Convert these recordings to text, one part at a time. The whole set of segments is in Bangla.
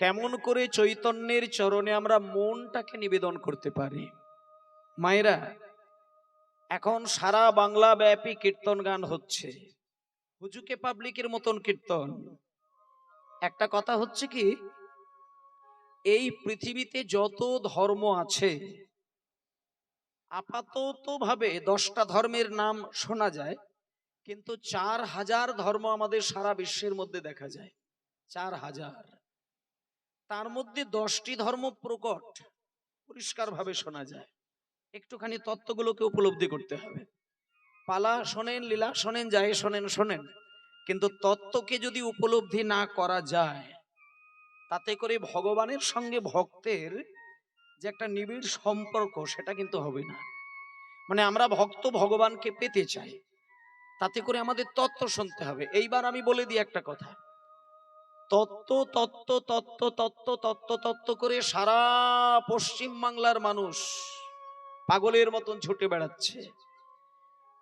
কেমন করে চৈতন্যের চরণে আমরা মনটাকে নিবেদন করতে পারি? মায়েরা, এখন সারা বাংলা ব্যাপী কীর্তন গান হচ্ছে। হুজুকে পাবলিকের মতন কীর্তন। একটা কথা হচ্ছে কি, এই পৃথিবীতে যত ধর্ম আছে আপাতত ভাবে দশটা ধর্মের নাম শোনা যায়, কিন্তু চার হাজার ধর্ম আমাদের সারা বিশ্বের মধ্যে দেখা যায়। চার হাজার। তার মধ্যে দশটি ধর্ম প্রকট। পরিষ্কার ভাবে শোনা যায়। একটুখানি তত্ত্বগুলোকে উপলব্ধি করতে হবে। পালা শোনেন লীলা শোনেন যায় শোনেন শোনেন। কিন্তু তত্ত্বকে যদি উপলব্ধি না করা যায় তাতে করে ভগবানের সঙ্গে ভক্তের যে একটা নিবিড় সম্পর্ক সেটা কিন্তু হবে না। মানে আমরা ভক্ত ভগবানকে পেতে চাই। তাতে করে আমাদের তত্ত্ব শুনতে হবে। এইবার আমি বলে দিই একটা কথা। তত্ত্ব তত্ত্ব তত্ত্ব তত্ত্ব তত্ত্ব তত্ত্ব করে সারা পশ্চিম বাংলার মানুষ পাগলের মতন ছুটে বেড়াচ্ছে।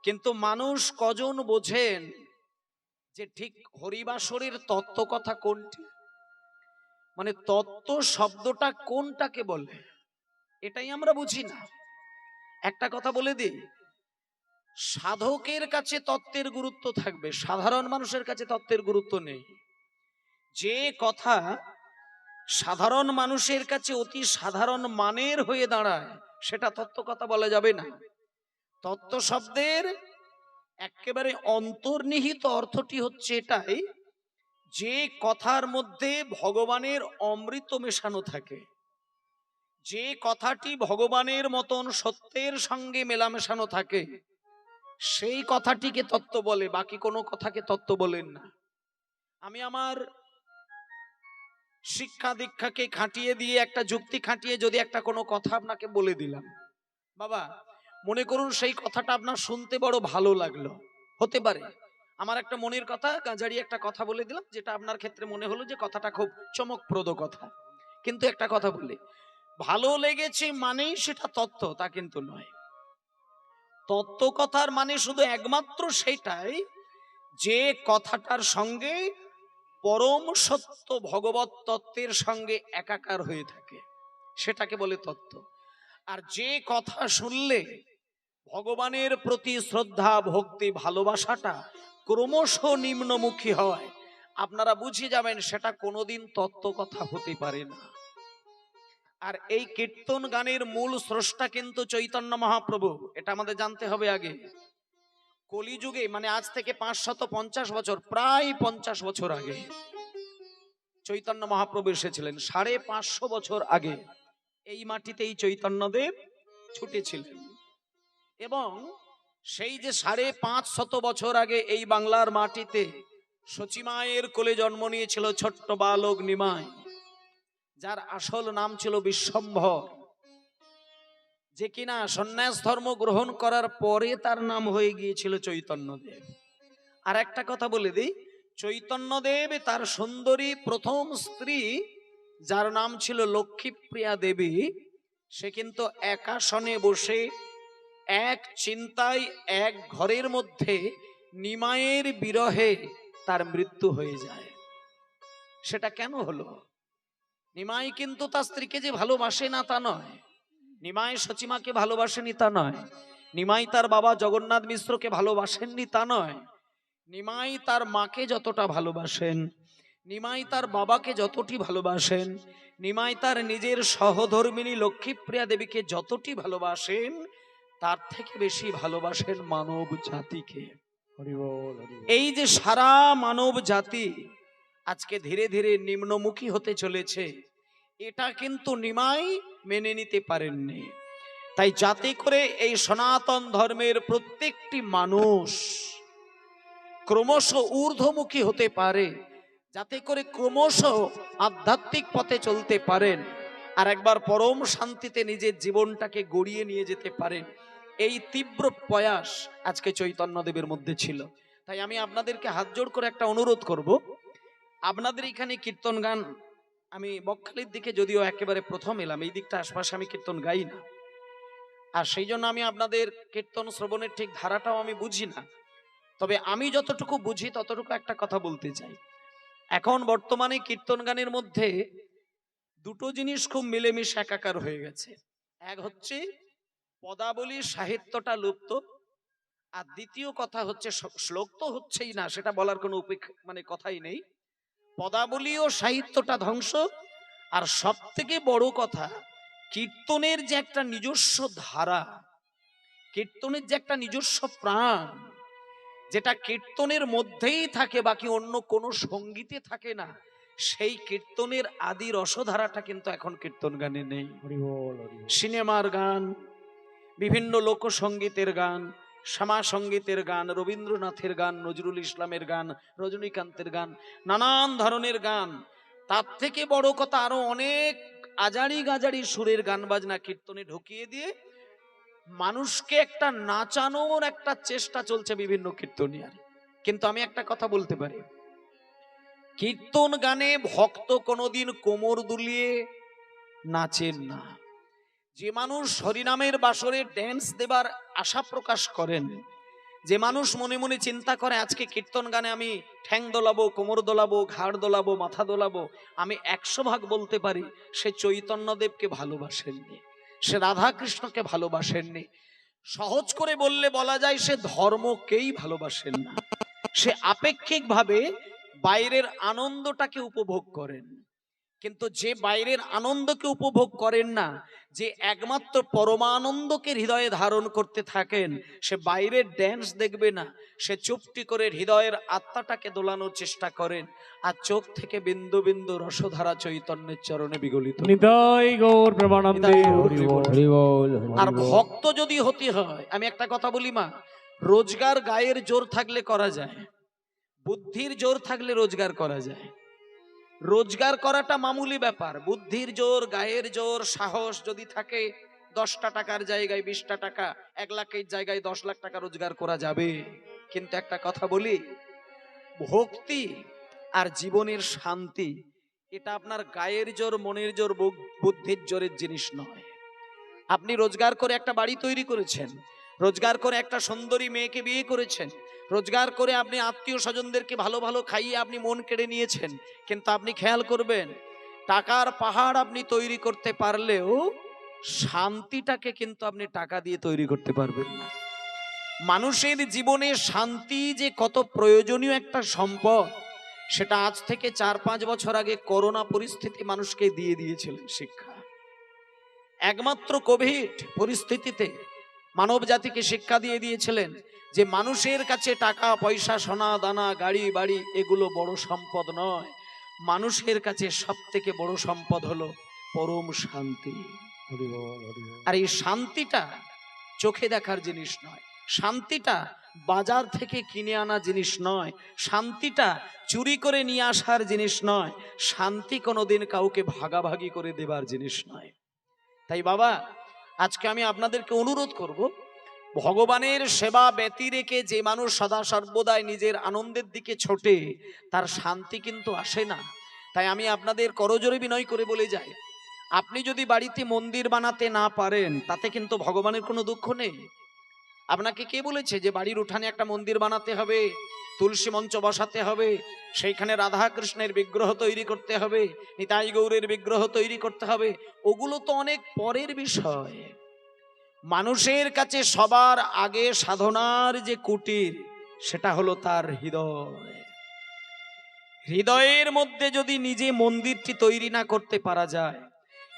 কিন্তু মানুষ কজন বোঝেন যে ঠিক হরিবাসরের তত্ত্ব কথা কোনটি? মানে তত্ত্ব শব্দটা কোনটাকে বলে? এটাই আমরা বুঝি না। একটা কথা বলে দিই, সাধকের কাছে তত্ত্বের গুরুত্ব থাকবে, সাধারণ মানুষের কাছে তত্ত্বের গুরুত্ব নেই। যে কথা সাধারণ মানুষের কাছে অতি সাধারণ মানের হয়ে দাঁড়ায়, সেটা তত্ত্ব কথা বলা যাবে না। তত্ত্ব শব্দের একেবারে অন্তর্নিহিত অর্থটি হচ্ছে এটাই, যে কথার মধ্যে ভগবানের অমৃত মেশানো থাকে। যে কথাটি ভগবানের মতন সত্যের সঙ্গে মেলামেশানো থাকে, সেই কথাটিকে তত্ত্ব বলে, বাকি কোনো কথাকে তত্ত্ব বলেন না। আমি আমার শিক্ষা দীক্ষাকে খাটিয়ে দিয়ে একটা যুক্তি খাটিয়ে যদি একটা কোনো কথা আপনাকে বলে দিলাম। বাবা, মনে করুন সেই কথাটা আপনার শুনতে বড় ভালো লাগল। হতে পারে। আমার একটা মনের কথা, গাঁজারি একটা কথা বলে দিলাম, যেটা আপনার ক্ষেত্রে মনে হলো যে কথাটা খুব চমকপ্রদ কথা। কিন্তু একটা কথা বলি, ভালো লেগেছে মানেই সেটা তত্ত্ব, তা কিন্তু নয়। তত্ত্ব কথার মানে শুধু একমাত্র সেটাই, যে কথাটার সঙ্গে পরম সত্য ভগবত তত্ত্বের সঙ্গে একাকার হয়ে থাকে। সেটাকে বলে তত্ত্ব। আর যে কথা শুনলে ভগবানের প্রতি শ্রদ্ধা, ভক্তি, ভালোবাসাটা ক্রমশ নিম্নমুখী হয়। আপনারা বুঝে যাবেন সেটা কোনোদিন তত্ত্ব কথা হতে পারে না। আর এই কীর্তন গানের মূল স্রষ্টা কিন্তু চৈতন্য মহাপ্রভু। এটা আমাদের জানতে হবে আগে। কলিযুগে মানে আজ থেকে পাঁচশত পঞ্চাশ বছর, প্রায় পঞ্চাশ বছর আগে, চৈতন্য মহাপ্রভু এসেছিলেন। সাড়ে পাঁচশো বছর আগে এই মাটিতেই চৈতন্যদেব ছুটেছিলেন। এবং সেই যে সাড়ে পাঁচ শত বছর আগে এই বাংলার মাটিতে সচিমায়ের কোলে জন্ম নিয়েছিল ছোট্ট বালক নিমাই, যার আসল নাম ছিল বিশ্বম্ভর। যে কিনা সন্ন্যাস ধর্ম গ্রহণ করার পরে তার নাম হয়ে গিয়েছিল চৈতন্যদেব। আর একটা কথা বলে দিই, চৈতন্যদেব তার সুন্দরী প্রথম স্ত্রী, যার নাম ছিল লক্ষ্মীপ্রিয়া দেবী, সে কিন্তু একাসনে বসে এক চিন্তায় এক ঘরের মধ্যে নিমায়ের বিরহে তার মৃত্যু হয়ে যায়। সেটা কেন হলো? নিমাই কিন্তু তার স্ত্রীকে যে ভালোবাসে না তা নয়। নিমাই সচিমাকে ভালোবাসেনি তা নয়। নিমাই তার বাবা জগন্নাথ মিশ্রকে ভালোবাসেননি তা নয়। নিমাই তার মাকে যতটা ভালোবাসেন নিমাই তার বাবাকে যতটি ভালোবাসেন নিমাই তার নিজের সহধর্মিনী লক্ষ্মীপ্রিয়া দেবীকে যতটি ভালোবাসেন তার থেকে বেশি ভালোবাসেন মানব জাতিকে। এই যে সারা মানব জাতি আজকে ধীরে ধীরে নিম্নমুখী হতে চলেছে এটা কিন্তু নিমাই মেনে নিতে পারেননি। তাই যাতে করে এই সনাতন ধর্মের প্রত্যেকটি মানুষ ক্রমশ ঊর্ধ্বমুখী হতে পারে, যাতে করে ক্রমশ আধ্যাত্মিক পথে চলতে পারেন আর একবার পরম শান্তিতে নিজের জীবনটাকে গড়িয়ে নিয়ে যেতে পারেন, এই তীব্র প্রয়াস আজকে চৈতন্যদেবের মধ্যে ছিল। তাই আমি আপনাদেরকে হাত জোড় করে একটা অনুরোধ করব। আপনাদের এখানে কীর্তন গান আমি বকখালির দিকে যদিও একেবারে প্রথম এলাম, এই দিকটা আশপাশে আমি কীর্তন গাই না। আর সেই জন্য আমি আপনাদের কীর্তন শ্রবণের ঠিক ধারাটাও আমি বুঝি না। তবে আমি যতটুকু বুঝি ততটুকু একটা কথা বলতে চাই। এখন বর্তমানে কীর্তন গানের মধ্যে দুটো জিনিস খুব মিলেমিশে একাকার হয়ে গেছে। এক হচ্ছে পদাবলী সাহিত্যটা লুপ্ত, আর দ্বিতীয় কথা হচ্ছে শ্লোক তো হচ্ছেই না, সেটা বলার কোনো উপেক্ষা মানে কথাই নেই। পদাবলী ও সাহিত্যটা ধ্বংস। আর সব থেকে বড় কথা কীর্তনের যে একটা নিজস্ব ধারা কীর্তনের যে একটা নিজস্ব প্রাণ যেটা কীর্তনের মধ্যেই থাকে বাকি অন্য কোনো সঙ্গীতে থাকে না সেই কীর্তনের আদি রসধারাটা কিন্তু এখন কীর্তন গানে নেই সিনেমার গান বিভিন্ন লোকসঙ্গীতের গান শ্যামা সঙ্গীতের গান, রবীন্দ্রনাথের গান, নজরুল ইসলামের গান, রজনীকান্তের গান, নানান ধরনের গান। তার থেকে বড় কথা আরও অনেক আজারি গাজারি সুরের গান বাজনা কীর্তনে ঢুকিয়ে দিয়ে মানুষকে একটা নাচানোর একটা চেষ্টা চলছে বিভিন্ন কীর্তনিয়ার। কিন্তু আমি একটা কথা বলতে পারি। কীর্তন গানে ভক্ত কোনোদিন কোমর দুলিয়ে নাচেন না। যে মানুষ হরিনামের বাসরে ড্যান্স দেবার আশা প্রকাশ করেন, যে মানুষ মনে মনে চিন্তা করে, আজকে কীর্তন গানে আমি ঠ্যাং দোলাবো, কোমর দোলাবো, ঘাড় দোলাবো, মাথা দোলাবো, আমি একশো ভাগ বলতে পারি, সে চৈতন্যদেবকে ভালোবাসেননি, সে রাধা কৃষ্ণকে ভালোবাসেননি। সহজ করে বললে বলা যায়, সে ধর্মকেই ভালোবাসেন না। সে আপেক্ষিকভাবে বাইরের আনন্দটাকে উপভোগ করেন। কিন্তু যে বাইরের আনন্দকে উপভোগ করেন না যে একমাত্র পরমানন্দকে হৃদয়ে ধারণ করতে থাকেন সে বাইরের ড্যান্স দেখবে না সে চুপটি করে হৃদয়ের আত্মাটাকে দোলানোর চেষ্টা করেন আর চোখ থেকে বিন্দু বিন্দু রসধারা চৈতন্যের চরণে বিগলিত আর ভক্ত যদি হতে হয় আমি একটা কথা বলি মা রোজগার গায়ের জোর থাকলে করা যায় বুদ্ধির জোর থাকলে রোজগার করা যায়। রোজগার করাটা মামুলি ব্যাপার। বুদ্ধির জোর, গায়ের জোর, সাহস যদি থাকে, দশটা টাকার জায়গায় বিশটা টাকা, এক লাখের জায়গায় দশ লাখ টাকা রোজগার করা যাবে। কিন্তু একটা কথা বলি, ভক্তি আর জীবনের শান্তি, এটা আপনার গায়ের জোর, মনের জোর বুদ্ধির জোরের জিনিস নয়। আপনি রোজগার করে একটা বাড়ি তৈরি করেছেন, রোজগার করে একটা সুন্দরী মেয়েকে বিয়ে করেছেন রোজগার করে আপনি আত্মীয় স্বজনদেরকে ভালো ভালো খাইয়ে আপনি মন কেড়ে নিয়েছেন, কিন্তু আপনি খেয়াল করবেন, টাকার পাহাড় আপনি তৈরি করতে পারলেও শান্তিটাকে কিন্তু আপনি টাকা দিয়ে তৈরি করতে পারবেন না। মানুষের জীবনে শান্তি যে কত প্রয়োজনীয় একটা সম্পদ, সেটা আজ থেকে চার পাঁচ বছর আগে করোনা পরিস্থিতি মানুষকে দিয়ে দিয়েছিলেন শিক্ষা। একমাত্র কোভিড পরিস্থিতিতে মানব জাতিকে শিক্ষা দিয়ে দিয়েছিলেন যে মানুষের কাছে টাকা পয়সা সোনা দানা গাড়ি বাড়ি এগুলো বড় সম্পদ নয়। মানুষের কাছে সব থেকে বড় সম্পদ হলো পরম শান্তি। আর এই শান্তিটা চোখে দেখার জিনিস নয়। শান্তিটা বাজার থেকে কিনে আনা জিনিস নয়। শান্তিটা চুরি করে নিয়ে আসার জিনিস নয়। শান্তি কোনোদিন কাউকে ভাগাভাগি করে দেবার জিনিস নয়। তাই বাবা আজকে আমি আপনাদেরকে অনুরোধ করব, ভগবানের সেবা ব্যতি রেখে যে মানুষ সদা সর্বদাই নিজের আনন্দের দিকে ছোটে, তার শান্তি কিন্তু আসে না। তাই আমি আপনাদের করজোরে বিনয় করে বলে যাই, আপনি যদি বাড়িতে মন্দির বানাতে না পারেন, তাতে কিন্তু ভগবানের কোনো দুঃখ নেই। আপনাকে কে বলেছে যে বাড়ির উঠানে একটা মন্দির বানাতে হবে? তুলসী মঞ্চ বসাতে হবে, সেইখানে রাধা কৃষ্ণের বিগ্রহ তৈরি করতে হবে, নিতাই গৌরের বিগ্রহ তৈরি করতে হবে, ওগুলো তো অনেক পরের বিষয়। মানুষের কাছে সবার আগে সাধনার যে কুটির, সেটা হলো তার হৃদয়। হৃদয়ের মধ্যে যদি নিজে মন্দিরটি তৈরি না করতে পারা যায়,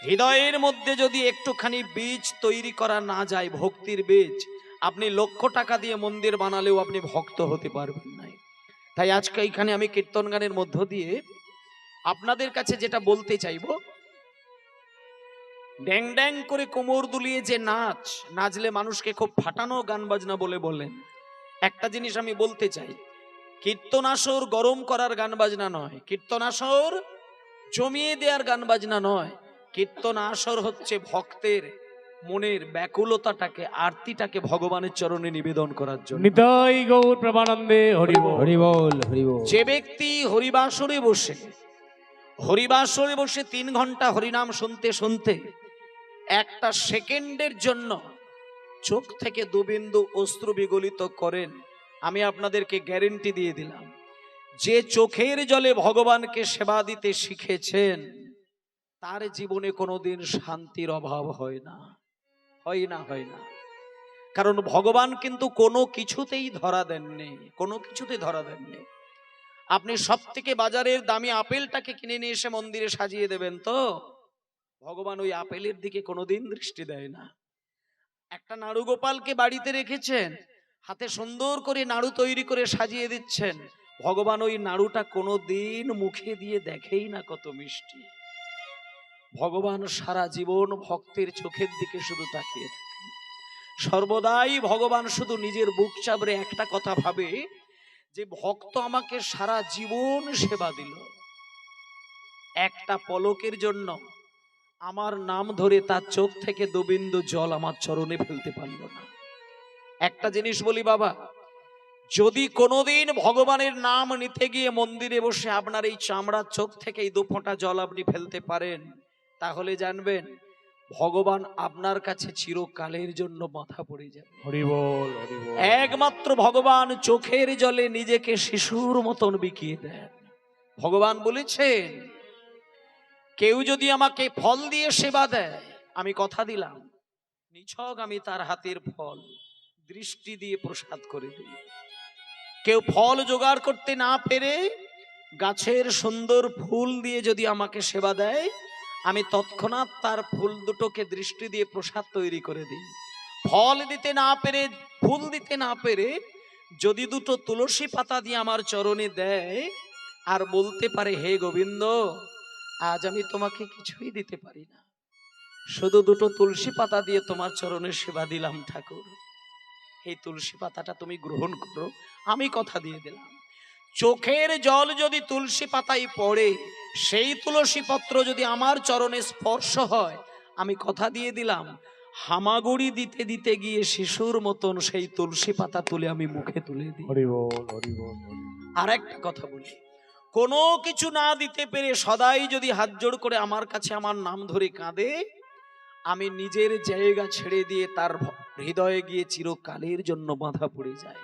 হৃদয়ের মধ্যে যদি একটুখানি বীজ তৈরি করা না যায়, ভক্তির বীজ, আপনি লক্ষ টাকা দিয়ে মন্দির বানালেও আপনি ভক্ত হতে পারবেন না। তাই আজকে এইখানে আমি কীর্তন গানের মধ্য দিয়ে আপনাদের কাছে যেটা বলতে চাইব, ড্যাং ড্যাং করে কোমর দুলিয়ে যে নাচ, নাচলে মানুষকে খুব ফাটানো গান বাজনা বলে বলেন। একটা জিনিস আমি বলতে চাই, কীর্তনাসর গরম করার গান বাজনা নয়, কীর্তনাসর জমিয়ে দেওয়ার গান বাজনা নয় কীর্তন আসর হচ্ছে ভক্তের মনের ব্যাকুলতাটাকে আরতিটাকে ভগবানের চরণে নিবেদন করার জন্য। নিতাই গৌর প্রেমানন্দে হরি বল। হরি বল হরি বল। যে ব্যক্তি হরিবাসরে বসে হরিবাসরে বসে তিন ঘণ্টা হরিনাম শুনতে শুনতে একটা সেকেন্ডের জন্য চোখ থেকে দুবিন্দু অস্ত্র বিগলিত করেন আমি আপনাদেরকে গ্যারেন্টি দিয়ে দিলাম যে চোখের জলে ভগবানকে সেবা দিতে শিখেছেন তার জীবনে কোনোদিন শান্তির অভাব হয় না। হয় না হয় না। কারণ ভগবান কিন্তু কোনো কিছুতেই ধরা দেননি, কোনো কিছুতেই ধরা দেননি। আপনি সব থেকে বাজারের দামি আপেলটাকে কিনে নিয়ে এসে মন্দিরে সাজিয়ে দেবেন তো? ভগবান ওই আপেলের দিকে কোনোদিন দৃষ্টি দেয় না। একটা নাড়ু গোপালকে বাড়িতে রেখেছেন, হাতে সুন্দর করে নাড়ু তৈরি করে সাজিয়ে দিচ্ছেন। ভগবান ওই নাড়ুটা কোনোদিন মুখে দিয়ে দেখেই না কত মিষ্টি। ভগবান সারা জীবন ভক্তের চোখের দিকে শুধু তাকিয়ে সর্বদাই ভগবান শুধু নিজের বুক চাবড়ে একটা কথা ভাবে, যে ভক্ত আমাকে সারা জীবন সেবা দিল। একটা পলকের জন্য আমার নাম ধরে তার চোখ থেকে দুবিন্দু জল আমার চরণে ফেলতে পারল না। একটা জিনিস বলি বাবা, যদি কোনোদিন ভগবানের নাম নিতে গিয়ে মন্দিরে বসে আপনার এই চামড়ার চোখ থেকে এই দু ফোঁটা জল আপনি ফেলতে পারেন তাহলে জানবেন ভগবান আপনার কাছে চিরকালের জন্য মাথা পড়ে যাবে। হরি বল একমাত্র ভগবান চোখের জলে নিজেকে শিশুর মতন বিকিয়ে দেন। ভগবান বলেছেন কেউ যদি আমাকে ফল দিয়ে সেবা দেয় আমি কথা দিলাম নিছক আমি তার হাতের ফল দৃষ্টি দিয়ে প্রসাদ করে দিই কেউ ফল জোগাড় করতে না পেরে গাছের সুন্দর ফুল দিয়ে যদি আমাকে সেবা দেয় আমি তৎক্ষণাৎ তার ফুল দুটোকে দৃষ্টি দিয়ে প্রসাদ তৈরি করে দিই। ফল দিতে না পেরে, ফুল দিতে না পেরে যদি দুটো তুলসী পাতা দিয়ে আমার চরণে দেয় আর বলতে পারে, হে গোবিন্দ, আজ আমি তোমাকে কিছুই দিতে পারি না। শুধু দুটো তুলসী পাতা দিয়ে তোমার চরণে সেবা দিলাম ঠাকুর। এই তুলসী পাতাটা তুমি গ্রহণ করো, আমি কথা দিয়ে দিলাম। চোখের জল যদি তুলসী পাতায় পড়ে সেই তুলসী পত্র যদি আমার চরণে স্পর্শ হয় আমি কথা দিয়ে দিলাম হামাগুড়ি দিতে দিতে গিয়ে শিশুর মতন সেই তুলসী পাতা তুলে আমি মুখে তুলে দিই। আর একটা কথা বলি কোনো কিছু না দিতে পেরে সদাই যদি হাত জোড় করে আমার কাছে আমার নাম ধরে কাঁদে আমি নিজের জায়গা ছেড়ে দিয়ে তার হৃদয়ে গিয়ে চিরকালের জন্য বাঁধা পড়ে যায়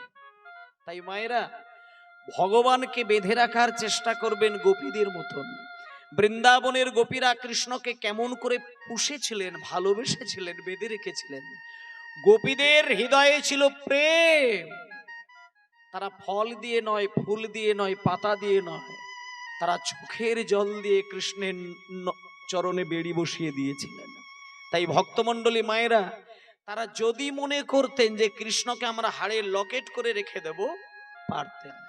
তাই মায়েরা ভগবানকে বেঁধে রাখার চেষ্টা করবেন গোপীদের মতন। বৃন্দাবনের গোপীরা কৃষ্ণকে কেমন করে পুষেছিলেন, ভালোবেসেছিলেন, বেঁধে রেখেছিলেন? গোপীদের হৃদয়ে ছিল প্রেম। তারা ফল দিয়ে নয়, ফুল দিয়ে নয়, পাতা দিয়ে নয়। তারা চোখের জল দিয়ে কৃষ্ণের চরণে বেড়ি বসিয়ে দিয়েছিলেন। তাই ভক্তমণ্ডলী মায়েরা, তারা যদি মনে করতেন যে কৃষ্ণকে আমরা হাড়ের লকেট করে রেখে দেব, পারতেন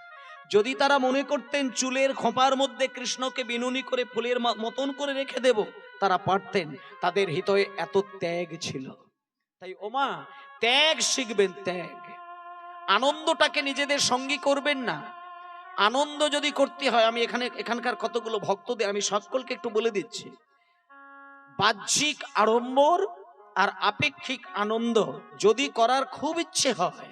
যদি তারা মনে করতেন চুলের খোঁপার মধ্যে কৃষ্ণকে বিনুনি করে ফুলের মতন করে রেখে দেব, তারা পারতেন। তাদের হৃদয়ে এত ত্যাগ ছিল। তাই ওমা ত্যাগ শিখবেন, ত্যাগ। আনন্দটাকে নিজেদের সঙ্গী করবেন না। আনন্দ যদি করতে হয়, আমি এখানে, এখানকার কতগুলো ভক্তদের, আমি সকলকে একটু বলে দিচ্ছি। বাহ্যিক আড়ম্বর আর আপেক্ষিক আনন্দ যদি করার খুব ইচ্ছে হয়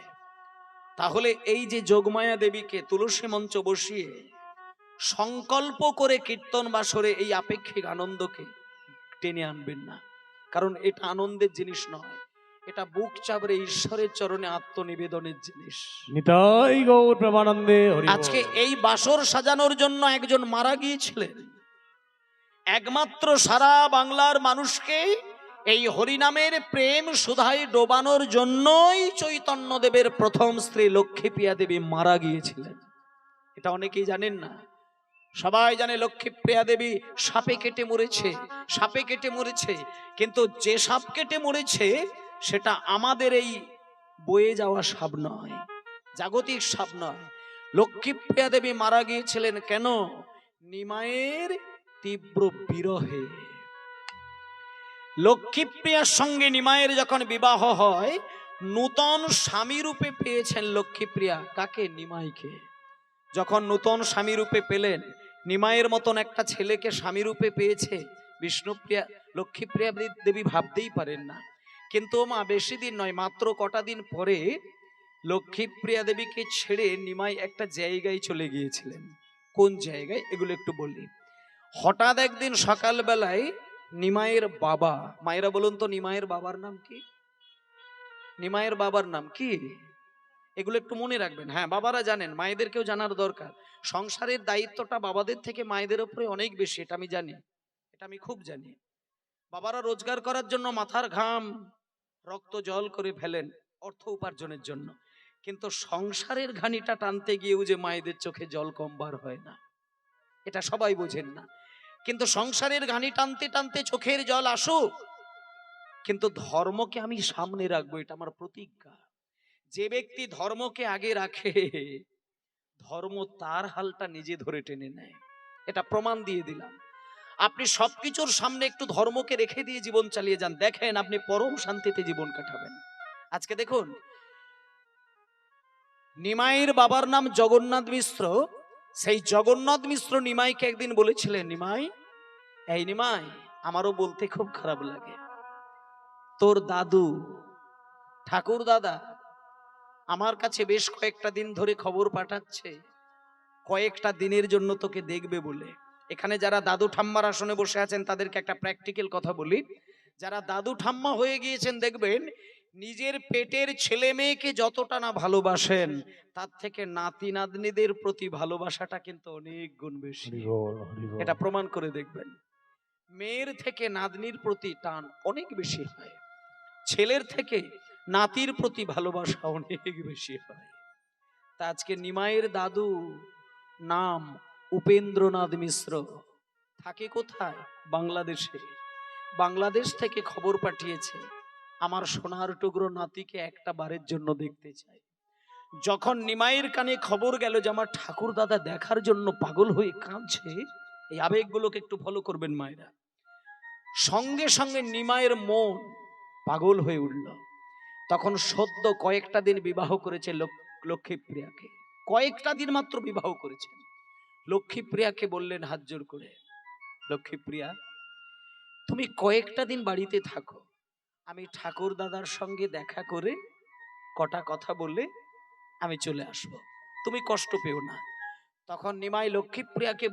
তাহলে এই যে যোগমায়া দেবীকে তুলসী মঞ্চ বসিয়ে সংকল্প করে কীর্তন বাসরে এই আপেক্ষিক আনন্দকে টেনে আনবেন না। কারণ এটা আনন্দের জিনিস নয় এটা বুক চাবড়ে ঈশ্বরের চরণে আত্মনিবেদনের জিনিস। নিতাই গৌর প্রেমানন্দে আজকে এই বাসর সাজানোর জন্য একজন মারা গিয়েছিলেন। একমাত্র সারা বাংলার মানুষকে এই হরিনামের প্রেম সুধাই ডোবানোর জন্যই চৈতন্য দেবের প্রথম স্ত্রী লক্ষ্মীপ্রিয়া দেবী মারা গিয়েছিলেন। এটা অনেকেই জানেন না। সবাই জানে লক্ষ্মীপ্রিয়া দেবী সাপে কেটে মরেছে, সাপে কেটে মরেছে। কিন্তু যে সাপ কেটে মরেছে, সেটা আমাদের এই বয়ে যাওয়া সাপ নয়, জাগতিক সাপ নয়। লক্ষ্মীপ্রিয়া দেবী মারা গিয়েছিলেন কেন? নিমায়ের তীব্র বিরহে। লক্ষ্মীপ্রিয়ার সঙ্গে নিমায়ের যখন বিবাহ হয়, নূতন স্বামী রূপে পেয়েছেন লক্ষ্মীপ্রিয়া। কাকে? নিমাইকে। যখন নূতন স্বামী রূপে পেলেন নিমায়ের মতন একটা ছেলেকে স্বামী রূপে পেয়েছে, বিষ্ণুপ্রিয়া, লক্ষ্মীপ্রিয়া দেবী ভাবতেই পারেন না। কিন্তু মা, বেশি দিন নয়, মাত্র কটা দিন পরে লক্ষ্মীপ্রিয়া দেবীকে ছেড়ে নিমাই একটা জায়গায় চলে গিয়েছিলেন। কোন জায়গায়? এগুলো একটু বলি। হঠাৎ একদিন সকালবেলায় নিমাইয়ের বাবা। মায়েরা বলুন তো নিমায়ের বাবার নাম কি? নিমায়ের বাবার নাম কি? এগুলো একটু মনে রাখবেন। হ্যাঁ বাবারা জানেন, মায়েদেরকেও জানার দরকার। সংসারের দায়িত্বটা বাবাদের থেকে মায়েদের উপরে অনেক বেশি, এটা আমি জানি। এটা আমি খুব জানি। বাবারা রোজগার করার জন্য মাথার ঘাম, রক্ত জল করে ফেলেন অর্থ উপার্জনের জন্য। কিন্তু সংসারের ঘানিটা টানতে গিয়েও যে মায়েদের চোখে জল কম বার হয় না, এটা সবাই বোঝেন না। কিন্তু সংসারের ঘানি টানতে টানতে চোখের জল আসুক। কিন্তু ধর্মকে আমি সামনে রাখব, এটা আমার প্রতিজ্ঞা। যে ব্যক্তি ধর্মকে আগে রাখে, ধর্ম তার হালটা নিজে ধরে টেনে নেয়। এটা প্রমাণ দিয়ে দিলাম। আপনি সবকিছুর সামনে একটু ধর্মকে রেখে দিয়ে জীবন চালিয়ে যান। দেখেন, আপনি পরম শান্তিতে জীবন কাটাবেন। আজকে দেখুন, নিমাইয়ের বাবার নাম জগন্নাথ মিশ্র সেই জগন্নাথ মিশ্র নিমাইকে একদিন বলেছিলেন, নিমাই, এই নিমাই, আমারও বলতে খুব খারাপ লাগে। তোর দাদু, ঠাকুর দাদা, আমার কাছে বেশ কয়েকটা দিন ধরে খবর পাঠাচ্ছে, কয়েকটা দিনের জন্য তোকে দেখবে বলে। এখানে যারা দাদু ঠাম্মার আসনে বসে আছেন, তাদেরকে একটা প্র্যাকটিক্যাল কথা বলি। যারা দাদু ঠাম্মা হয়ে গিয়েছেন, দেখবেন নিজের পেটের ছেলে মেয়েকে যতটা না ভালোবাসেন তার থেকে নাতি নাতনিদের প্রতি ভালোবাসাটা কিন্তু অনেক গুণ বেশি। এটা প্রমাণ করে দেখবেন। মেয়ের থেকে নাতনির প্রতি টান অনেক বেশি হয়। ছেলের থেকে নাতির প্রতি ভালোবাসা অনেক বেশি হয়। তা আজকে নিমাইয়ের দাদু নাম উপেন্দ্রনাথ মিশ্র। থাকে কোথায়? বাংলাদেশে। বাংলাদেশ থেকে খবর পাঠিয়েছে। আমার সোনার টুকরো নাতিকে একটা বারের জন্য দেখতে চাই। যখন নিমাইয়ের কানে খবর গেল যে আমার ঠাকুর দাদা দেখার জন্য পাগল হয়ে কাঁদছে, এই আবেগগুলোকে একটু ফলো করবেন মায়েরা। সঙ্গে সঙ্গে নিমাইয়ের মন পাগল হয়ে উঠল। তখন সদ্য কয়েকটা দিন বিবাহ করেছে লক- লক্ষ্মীপ্রিয়াকে। কয়েকটা দিন মাত্র বিবাহ করেছেন লক্ষ্মীপ্রিয়াকে বললেন, হাত জোর করে। লক্ষ্মীপ্রিয়া, তুমি কয়েকটা দিন বাড়িতে থাকো। আমি ঠাকুর দাদার সঙ্গে দেখা করে কটা কথা বলে আমি চলে আসব। তুমি কষ্ট পেও না। তখন নিমাই লক্ষ্মীপ্রিয়াকে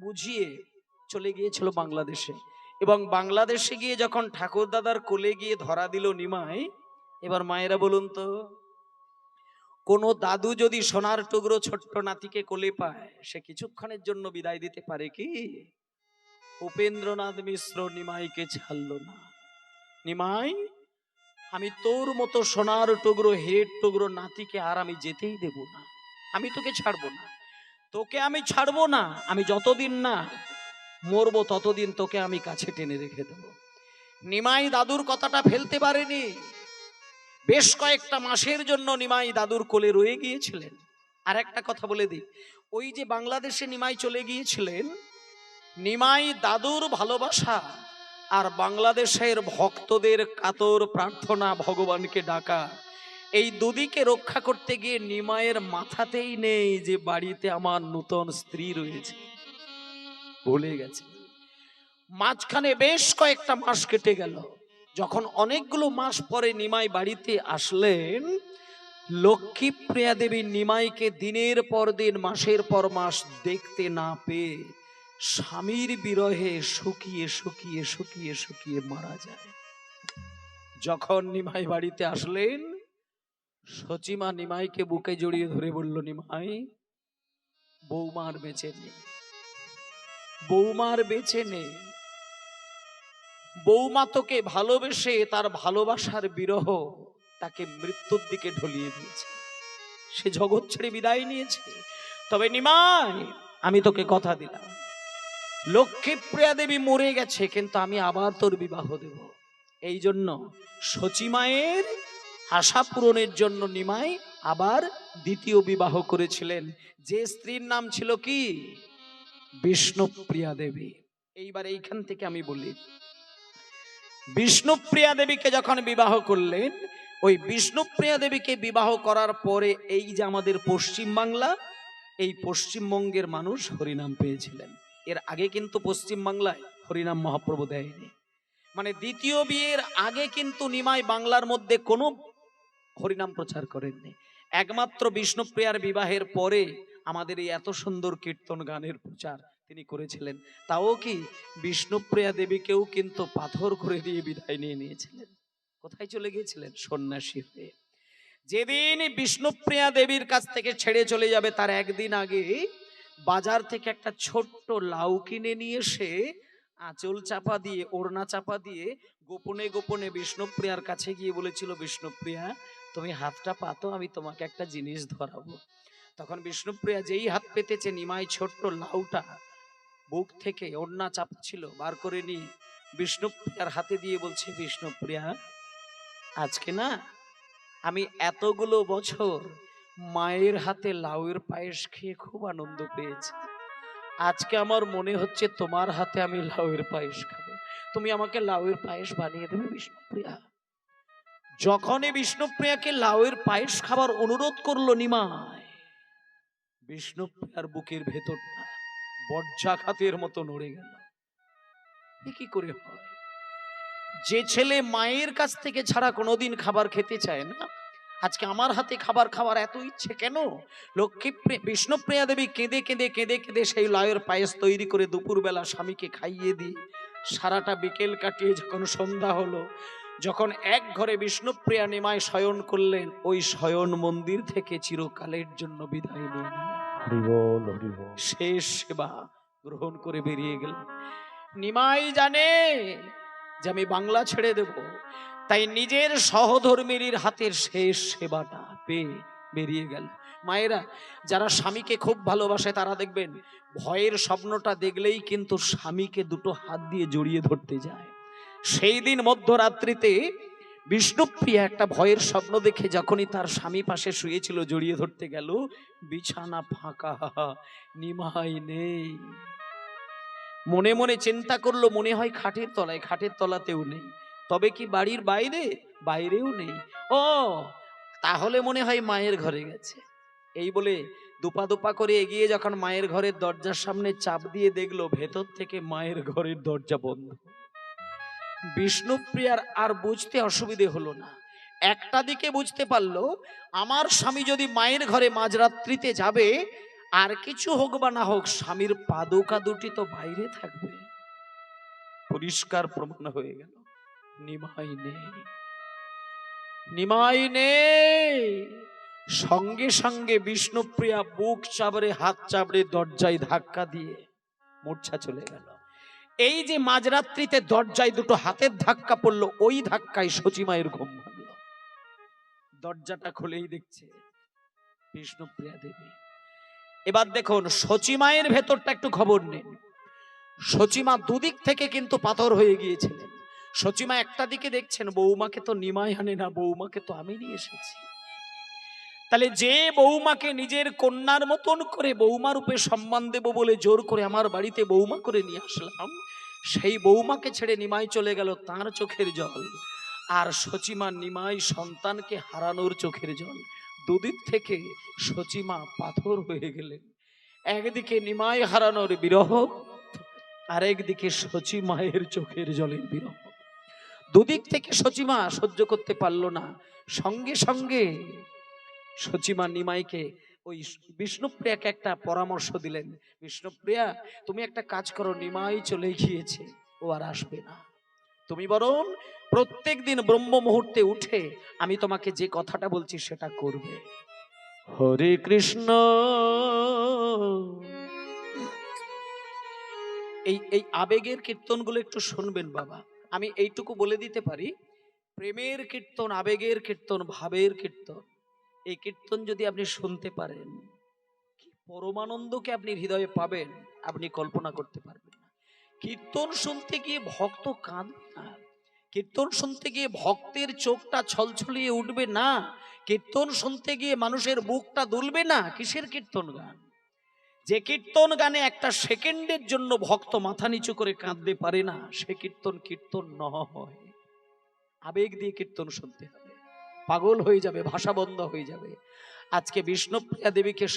বুঝিয়ে চলে গিয়েছিল বাংলাদেশে এবং বাংলাদেশে গিয়ে যখন ঠাকুর দাদার কোলে গিয়ে ধরা দিল নিমাই, এবার মায়েরা বলুন তো, কোনো দাদু যদি সোনার টুকরো ছোট্ট নাতিকে কোলে পায়, সে কিছুক্ষণের জন্য বিদায় দিতে পারে কি? উপেন্দ্রনাথ মিশ্র নিমাইকে ছাড়ল না। নিমাই, আমি তোর মতো সোনার টুকরো হেড টুকরো নাতিকে আর আমি যেতেই দেব না। আমি তোকে ছাড়বো না। তোকে আমি ছাড়বো না। আমি যতদিন না মরবো, ততদিন তোকে আমি কাছে টেনে রেখে দেব। নিমাই দাদুর কথাটা ফেলতে পারেনি। বেশ কয়েকটা মাসের জন্য নিমাই দাদুর কোলে রয়ে গিয়েছিলেন। আর একটা কথা বলে দিই, ওই যে বাংলাদেশে নিমাই চলে গিয়েছিলেন, নিমাই দাদুর ভালোবাসা আর বাংলাদেশের ভক্তদের কাতর প্রার্থনা ভগবানকে ডাকা। এই দুদিকে রক্ষা করতে গিয়ে নিমায়ের মাথাতেই নেই যে বাড়িতে আমার নূতন স্ত্রী রয়েছে। ভুলে গেছে। মাঝখানে বেশ কয়েকটা মাস কেটে গেল। যখন অনেকগুলো মাস পরে নিমাই বাড়িতে আসলেন, লক্ষ্মীপ্রিয়া দেবী নিমাইকে দিনের পর দিন, মাসের পর মাস দেখতে না পেয়ে স্বামীর বিরহে শুকিয়ে শুকিয়ে শুকিয়ে শুকিয়ে মারা যায়। যখন নিমাই বাড়িতে আসলেন সচিমা নিমাইকে বুকে জড়িয়ে ধরে বলল, নিমাই, বৌমার বেঁচে নেই বৌমার বেঁচে নেই বৌমা তোকে ভালোবেসে তার ভালোবাসার বিরহ তাকে মৃত্যুর দিকে ঢলিয়ে দিয়েছে। সে জগৎ ছেড়ে বিদায় নিয়েছে। তবে নিমাই, আমি তোকে কথা দিলাম। লক্ষ্মীপ্রিয়া দেবী মরে গেছে, কিন্তু আমি আবার তোর বিবাহ দেব। এই জন্য সচিমায়ের আশা পূরণের জন্য নিমাই আবার দ্বিতীয় বিবাহ করেছিলেন। যে স্ত্রীর নাম ছিল কি? বিষ্ণুপ্রিয়া দেবী। এইবার এইখান থেকে আমি বলি বিষ্ণুপ্রিয়া দেবীকে যখন বিবাহ করলেন, ওই বিষ্ণুপ্রিয়া দেবীকে বিবাহ করার পরে এই যে আমাদের পশ্চিম বাংলা এই পশ্চিমবঙ্গের মানুষ হরিনাম পেয়েছিলেন। এর আগে কিন্তু পশ্চিম বাংলায় হরিনাম মহাপ্রভু দেয়নি। মানে দ্বিতীয় বিয়ের আগে কিন্তু নিমাই বাংলার মধ্যে কোনো হরিনাম প্রচার করেননি। একমাত্র বিষ্ণুপ্রিয়ার বিবাহের পরে আমাদের এই এত সুন্দর কীর্তন গানের প্রচার তিনি করেছিলেন। তাও কি বিষ্ণুপ্রিয়া দেবীকেও কিন্তু পাথর করে দিয়ে বিদায় নিয়ে নিয়েছিলেন? কোথায় চলে গিয়েছিলেন? সন্ন্যাসী হয়ে। যেদিন বিষ্ণুপ্রিয়া দেবীর কাছ থেকে ছেড়ে চলে যাবে, তার একদিন আগে বাজার থেকে একটা ছোট্ট লাউ কিনে নিয়ে এসে আঁচল চাপা দিয়ে, ওড়না চাপা দিয়ে গোপনে গোপনে বিষ্ণুপ্রিয়ার কাছে গিয়ে বলেছিল, বিষ্ণুপ্রিয়া, তুমি হাতটা পাতো, আমি তোমাকে একটা জিনিস ধরাবো। তখন বিষ্ণুপ্রিয়া যেই হাত পেতেছে, নিমাই ছোট্ট লাউটা বুক থেকে ওড়না চাপছিল, বার করে নিয়ে বিষ্ণুপ্রিয়ার হাতে দিয়ে বলছে, বিষ্ণুপ্রিয়া, আজকে না আমি এতগুলো বছর মায়ের হাতে লাউয়ের পায়েস খেয়ে খুব আনন্দ পেয়েছি। আজকে আমার মনে হচ্ছে তোমার হাতে আমি লাউয়ের পায়েস খাব। তুমি আমাকে লাউয়ের পায়েস বানিয়ে দেবে, বিষ্ণুপ্রিয়া। যখনই বিষ্ণুপ্রিয়াকে লাউয়ের পায়েস খাবার অনুরোধ করল নিমায় বিষ্ণুপ্রিয়ার বুকের ভেতরটা বজ্রাঘাতের মতো নড়ে গেল। কি করে হয়? যে ছেলে মায়ের কাছ থেকে ছাড়া কোনোদিন খাবার খেতে চায় না আজকে আমার হাতে খাবার খাওয়ার এত ইচ্ছে কেন? লক্ষ্মী বিষ্ণুপ্রিয়া দেবী কেঁদে কেঁদে কেঁদে কেঁদে সেই লাউয়ের পায়েস তৈরি করে দুপুরবেলা স্বামীকে খাইয়ে দিয়ে সারাটা বিকেল কাটিয়ে যখন সন্ধ্যা হলো যখন এক ঘরে বিষ্ণুপ্রিয়া নিমায় শয়ন করলেন ওই শয়ন মন্দির থেকে চিরকালের জন্য বিদায় নিয়ে শেষ সেবা গ্রহণ করে বেরিয়ে গেল নিমাই জানে যে আমি বাংলা ছেড়ে দেব। তাই নিজের সহধর্মিনীর হাতের শেষ সেবাটা পেয়ে বেরিয়ে গেল। মায়েরা, যারা স্বামীকে খুব ভালোবাসে তারা দেখবেন ভয়ের স্বপ্নটা দেখলেই কিন্তু স্বামীকে দুটো হাত দিয়ে জড়িয়ে ধরতে যায়। সেই দিন মধ্যরাত্রিতে বিষ্ণুপ্রিয়া একটা ভয়ের স্বপ্ন দেখে যখনই তার স্বামী পাশে শুয়েছিল জড়িয়ে ধরতে গেল, বিছানা ফাঁকা, নিমাই নেই। মনে মনে চিন্তা করল, মনে হয় খাটের তলায়, খাটের তলাতেও নেই। তবে কি বাড়ির বাইরে? বাইরেও নেই। ও, তাহলে মনে হয় মায়ের ঘরে গেছে। এই বলে দুপা দুপা করে এগিয়ে যখন মায়ের ঘরের দরজার সামনে চাপ দিয়ে দেখল, ভেতর থেকে মায়ের ঘরের দরজা বন্ধ। বিষ্ণুপ্রিয়ার আর বুঝতে অসুবিধে হলো না। একটা দিকে বুঝতে পারল, আমার স্বামী যদি মায়ের ঘরে মাঝরাত্রিতে যাবে, আর কিছু হোক বা না হোক, স্বামীর পাদুকা দুটি তো বাইরে থাকবে। পরিষ্কার প্রমাণ হয়ে গেল। নিমাই নেই। সঙ্গে সঙ্গে বিষ্ণুপ্রিয়া বুক চাবড়ে, হাত চাবড়ে দরজায় ধাক্কা দিয়ে মূর্ছা চলে গেল। এই যে মাঝরাত্রিতে দরজায় দুটো হাতের ধাক্কা পড়ল, ওই ধাক্কায় সচিমায়ের ঘুম ভাঙলো। দরজাটা খুলেই দেখছে বিষ্ণুপ্রিয়া দেবী। এবার দেখুন, সচিমায়ের ভেতরটা একটু খবর নিন। সচিমা দুদিক থেকে কিন্তু পাথর হয়ে গিয়েছিলেন। সচিমা একটা দিকে দেখছেন বৌমাকে তো নিমাই আনে না বৌমাকে তো আমি নিয়ে এসেছি। তাহলে যে বৌমাকে নিজের কন্যার মতন করে বৌমা রূপে সম্মান দেব বলে জোর করে আমার বাড়িতে বৌমা করে নিয়ে আসলাম, সেই বৌমাকে ছেড়ে নিমাই চলে গেল তার চোখের জল। আর সচিমা নিমাই সন্তানকে হারানোর চোখের জল। দুদিক থেকে সচিমা পাথর হয়ে গেলেন। একদিকে নিমাই হারানোর বিরহ, আরেকদিকে সচিমায়ের চোখের জলের বিরহ। দুদিক থেকে সচিমা সহ্য করতে পারল না। সঙ্গে সঙ্গে সচিমা নিমাইকে ওই বিষ্ণুপ্রিয়াকে একটা পরামর্শ দিলেন। বিষ্ণুপ্রিয়া, তুমি একটা কাজ করো, নিমাই চলে গিয়েছে, ও আর আসবে না। তুমি বরং প্রত্যেক দিন ব্রহ্ম মুহূর্তে উঠে আমি তোমাকে যে কথাটা বলছি সেটা করবে। হরে কৃষ্ণ। এই এই আবেগের কীর্তনগুলো একটু শুনবেন বাবা। আমি এইটুকু বলে দিতে পারি, প্রেমের কীর্তন, আবেগের কীর্তন, ভাবের কীর্তন, এই কীর্তন যদি আপনি শুনতে পারেন পরমানন্দকে আপনি হৃদয়ে পাবেন, আপনি কল্পনা করতে পারবেন কীর্তন শুনতে গিয়ে ভক্ত কাঁদবে না। কীর্তন শুনতে গিয়ে ভক্তের চোখটা ছলছলিয়ে উঠবে না। কীর্তন শুনতে গিয়ে মানুষের বুকটা দুলবে না। কিসের কীর্তন গান? যে কীর্তন গানে একটা সেকেন্ডের জন্য ভক্ত মাথা নিচু করে কাঁদতে পারে না, সে কীর্তন কীর্তন নয়। আবেগ দিয়ে কীর্তন শুনতে হবে। পাগল হয়ে যাবে, ভাষা বন্ধ হয়ে যাবে। আজকে বিষ্ণুপ্রিয়া দেবীকে